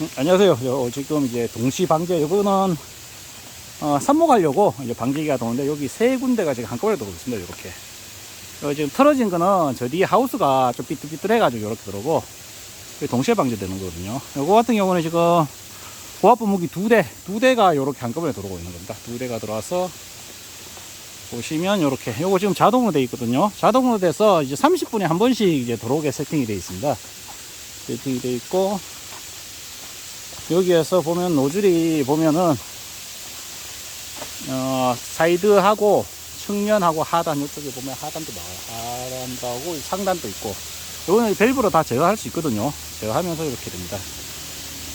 음, 안녕하세요. 요, 지금 이제 동시 방제, 요거는, 어, 삽목하려고 이제 방제기가 도는데 여기 세 군데가 지금 한꺼번에 들어오고 있습니다. 이렇게. 요 지금 틀어진 거는 저 뒤에 하우스가 좀 삐뚤삐뚤해가지고 이렇게 들어오고, 동시에 방제되는 거거든요. 요거 같은 경우는 지금 고압 분무기 두 대, 두 대가 이렇게 한꺼번에 들어오고 있는 겁니다. 두 대가 들어와서 보시면 이렇게 요거 지금 자동으로 돼 있거든요. 자동으로 돼서 이제 30분에 한 번씩 이제 들어오게 세팅이 돼 있습니다. 세팅이 돼 있고 여기에서 보면 노즐이 보면은 어, 사이드하고 측면하고 하단 이쪽에 보면 하단도 나와요. 하단도 하고 상단도 있고 이거는 밸브로 다 제어할 수 있거든요. 제어하면서 이렇게 됩니다.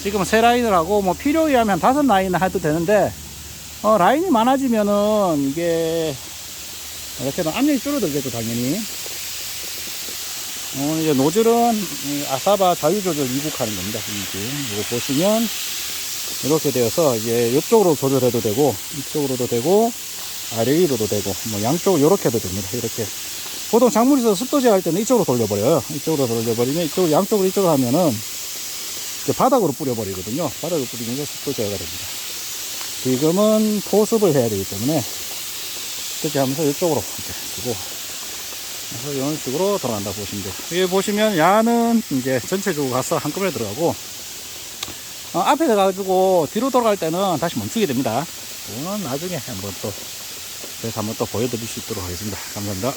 지금 세 라인을 하고 뭐 필요에 의하면 다섯 라인을 해도 되는데 어, 라인이 많아지면은 이게 이렇게 압력이 줄어들겠죠 당연히 어, 이제 노즐은 이 아사바 자유조절 이국하는 겁니다. 이거 이거 보시면 이렇게 되어서 이제 이쪽으로 조절해도 되고 이쪽으로도 되고 아래 위로도 되고 뭐 양쪽 이렇게 해도 됩니다. 이렇게. 보통 작물에서 습도 제어할 때는 이쪽으로 돌려버려요. 이쪽으로 돌려버리면 이쪽 양쪽으로 이쪽으로 하면은 바닥으로 뿌려버리거든요. 바닥으로 뿌리면서 습도 제어가 됩니다. 지금은 포습을 해야 되기 때문에 이렇게 하면서 이쪽으로 이렇게 두고 그래서 이런 식으로 돌아간다 보시면 돼요. 여기 보시면 야는 이제 전체적으로 가서 한꺼번에 들어가고 어, 앞에 가가지고 뒤로 돌아갈 때는 다시 멈추게 됩니다. 그거는 나중에 한번 또 그래서 한번 또 보여드릴 수 있도록 하겠습니다. 감사합니다